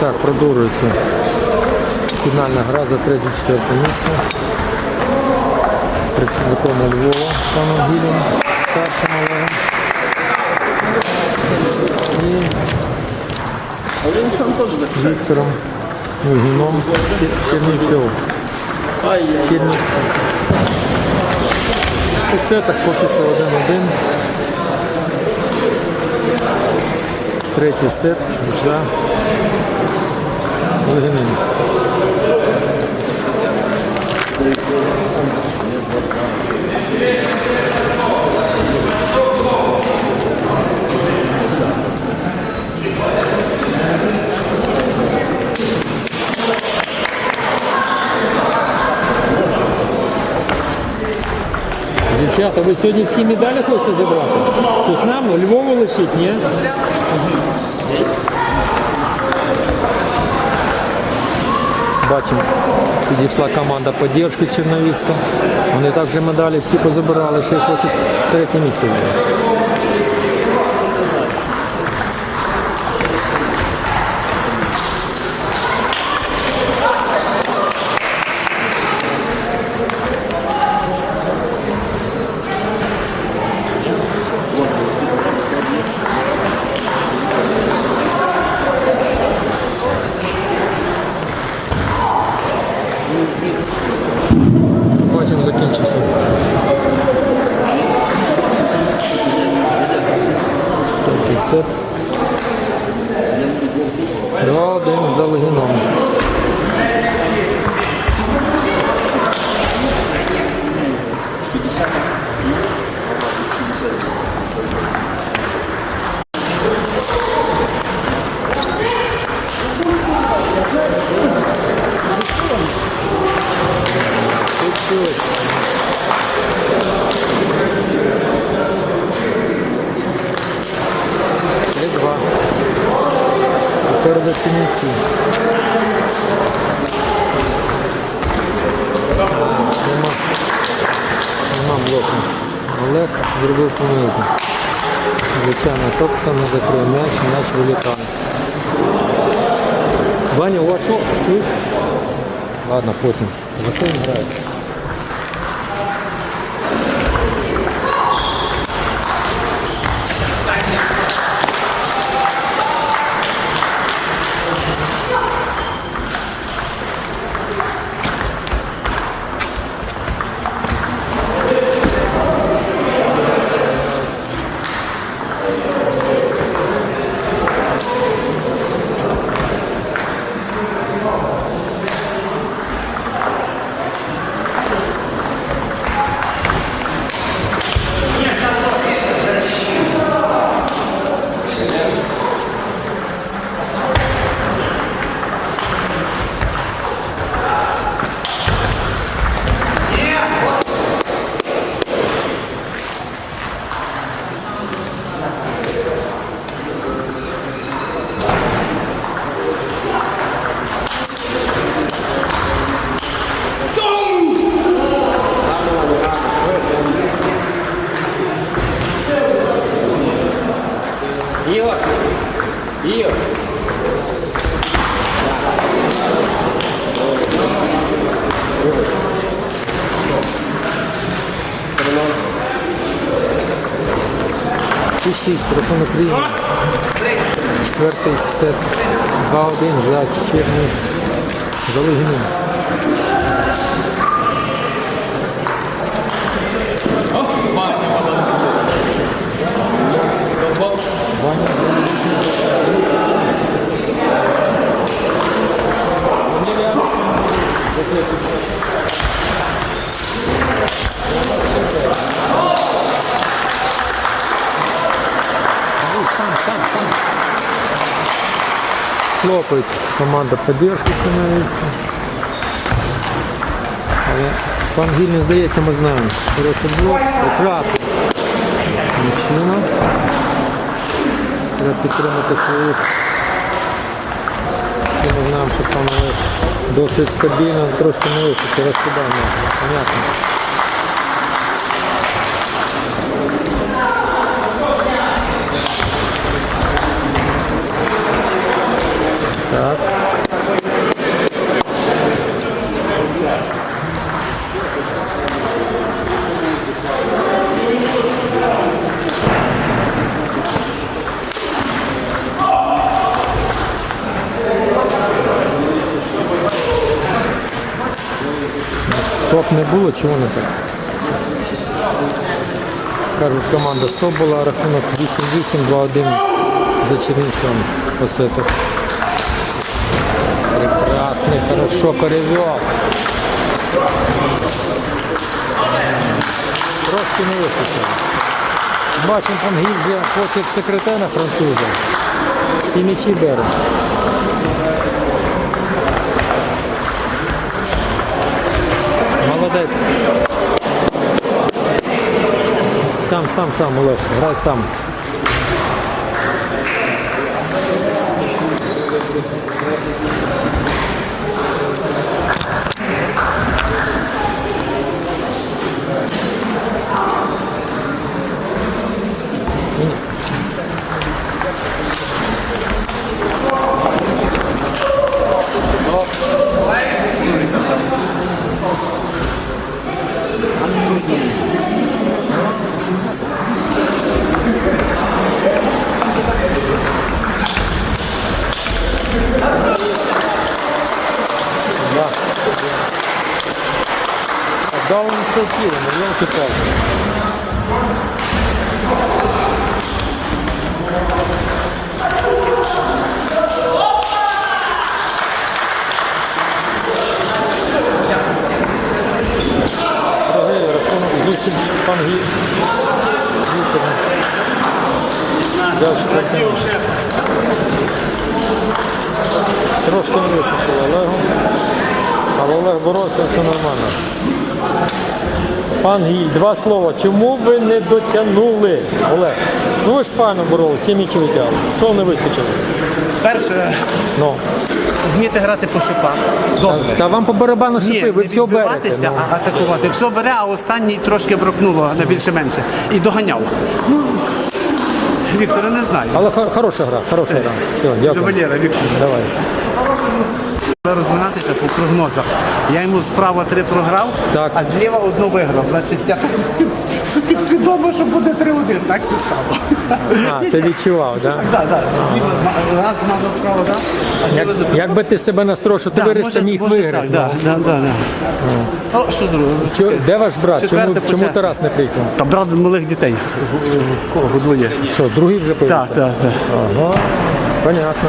Так, продовжується фінальна гра за третє-четверте місце. Представником Львова паном Гілем, старшим Олегом. І Віктором Лугіном Чернівцем. Чернівцем. І все, так поки що один-один. Третій сет за Лугіним. Дівчата, ви сьогодні всі медалі хочете забрати? Щось нам у Львову лишить, ні? Бачимо, підійшла команда з Черновіцька. Вони також медалі всі позабирали, ще хочуть третє місце. 2-1 за За Чернівці. Нема. Блоку. Олег зробив помилку. Звичайно, Топса не закрив м'яч, м'яч вилітає. Ваня, у вас що? Ладно, потім. Заходимо грає. Рахунок рівний. Четвертий сет. 2-1 за Чернівці. За. Ваня. Сам, сам, сам. Хлопает команда поддержки становиться. Але пан Гільний, здається, ми знаємо. Хороший блок. Прекрасно. Мужчина. Треба підтримати своїх. Ми знаємо, що Олег досить стабільно, трошки не вистачить, розкидав м'яч. Понятно. Так. Стоп не було, чого не так? Кажуть, команда стоп була, рахунок 8-8, 2-1 за Чернігівським посеток. Хорошо перевел. Трошки не вистачило. Бачимо, там гільзія хоче секретаря француза. І м'ячі бере. Молодець. Сам, сам, сам, Олег, грай сам. Да он все силы, ну елки-палки. Дорогий рахунок зустріч пан. Трошки не вистачило Олегу. Але Олег боровся, все нормально. Пан Гіль, два слова. Чому ви не дотягнули? Олег. Ну ви ж файно боролися, сім м'ячів витягли. Що не вистачило? Перше, Ну. вміти грати по шипах. Добре. Та вам по барабану Ні, шипи, ви все берете. відбиватися, ну. а атакувати. Все бере, а останній трошки бракнуло на більше-менше. І доганяв. Ну, Віктора не знаю. Але хо- хороша гра, хороша гра. Все, дякую. Валера, Віктор. Давай. Розминатися по прогнозах. Я йому справа три програв, Так. а зліва одну виграв. Значить, я так підсвідомо, що буде 3-1. Так все стало. А, ти відчував, так? Так, так. Зліва раз змазав справа, так? А зліва. Якби ти себе настроїв, що ти Да, вирішив, може- міг може виграти. Так, да, да, да, да. О, що друге? Чо- Де ваш брат? Чому, чому. Тарас не приїхав? Та брат малих дітей. Кого годує? Що, другий вже поїхав? Так, так, так. Ага, понятно.